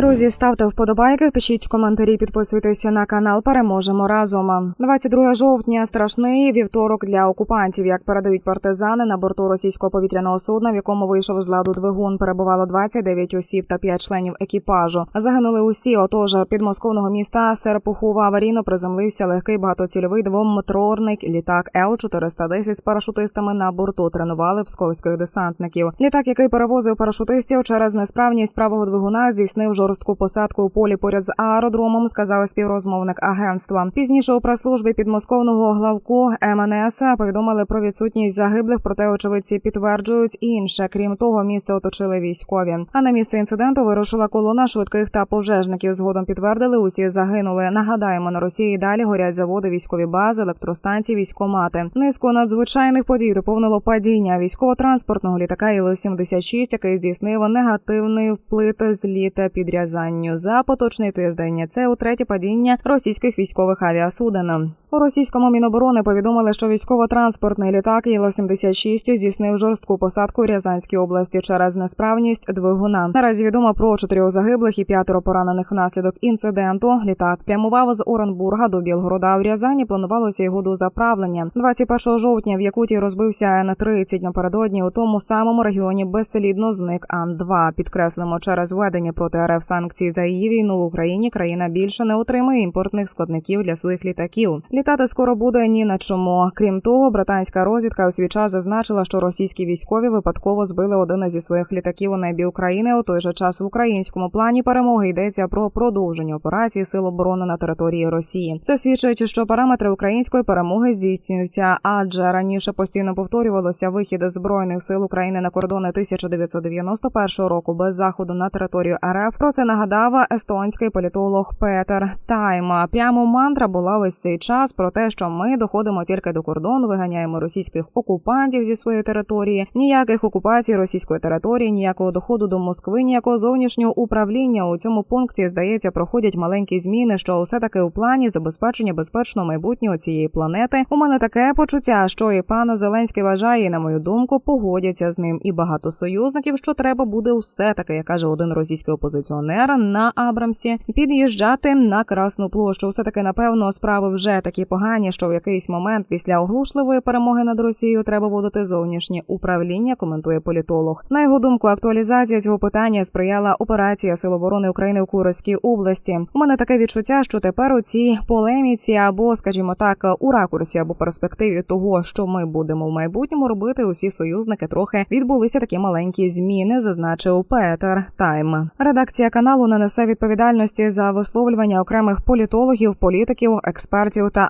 Друзі, ставте вподобайки, пишіть коментарі, підписуйтеся на канал. Переможемо разом. 22 жовтня страшний вівторок для окупантів. Як передають партизани на борту російського повітряного судна, в якому вийшов з ладу двигун, перебувало 29 осіб та 5 членів екіпажу. Загинули усі. Отож, підмосковного міста Серпухова аварійно приземлився легкий багатоцільовий двомоторний літак Л 410 з парашутистами на борту. Тренували псковських десантників. Літак, який перевозив парашутистів через несправність правого двигуна, здійснив жорстку посадку у полі поряд з аеродромом, сказав співрозмовник агентства. Пізніше у прес-службі підмосковного главку МНС повідомили про відсутність загиблих, проте очевидці підтверджують інше. Крім того, місце оточили військові. А на місце інциденту вирушила колона швидких та пожежників. Згодом підтвердили, усі загинули. Нагадаємо, на Росії далі горять заводи, військові бази, електростанції, військомати. Низку надзвичайних подій доповнило падіння військово-транспортного літака Іл-76, який здійснив негативний вплив зліт під Рязанню за поточний тиждень. Це утретє падіння російських військових авіасуден. У російському міноборони повідомили, що військово-транспортний літак Іл-76 здійснив жорстку посадку в Рязанській області через несправність двигуна. Наразі відомо про чотирьох загиблих і п'ятеро поранених внаслідок інциденту. Літак прямував з Оренбурга до Білгорода. В Рязані планувалося його до заправлення. 21 жовтня в Якутії розбився Н-30 напередодні. У тому самому регіоні безслідно зник Ан-2. Підкреслимо, через введення проти РФ санкцій за її війну в Україні країна більше не отримає імпортних складників для своїх літаків. Літати скоро буде ні на чому. Крім того, британська розвідка у свій час зазначила, що російські військові випадково збили один зі своїх літаків у небі України. У той же час в українському плані перемоги йдеться про продовження операції сил оборони на території Росії. Це свідчить, що параметри української перемоги здійснюються, адже раніше постійно повторювалося вихід збройних сил України на кордони 1991 року без заходу на територію РФ. Про це нагадав естонський політолог Петер Тайма. Прямо мантра була весь цей час про те, що ми доходимо тільки до кордону, виганяємо російських окупантів зі своєї території. Ніяких окупацій російської території, ніякого доходу до Москви, ніякого зовнішнього управління у цьому пункті здається проходять маленькі зміни. Що все таки у плані забезпечення безпечного майбутнього цієї планети. У мене таке почуття, що і пан Зеленський вважає, на мою думку, погодяться з ним і багато союзників, що треба буде усе таки, як каже один російський опозиціонер на Абрамсі, під'їжджати на Красну площу. Все таки, напевно, справи вже такі погані, що в якийсь момент після оглушливої перемоги над Росією треба вводити зовнішнє управління. Коментує політолог. На його думку, актуалізація цього питання сприяла операція Сил оборони України в Курській області. У мене таке відчуття, що тепер у цій полеміці або, скажімо так, у ракурсі або перспективі того, що ми будемо в майбутньому робити, усі союзники трохи відбулися такі маленькі зміни, зазначив Петер Тайм. Редакція каналу не несе відповідальності за висловлювання окремих політологів, політиків, експертів та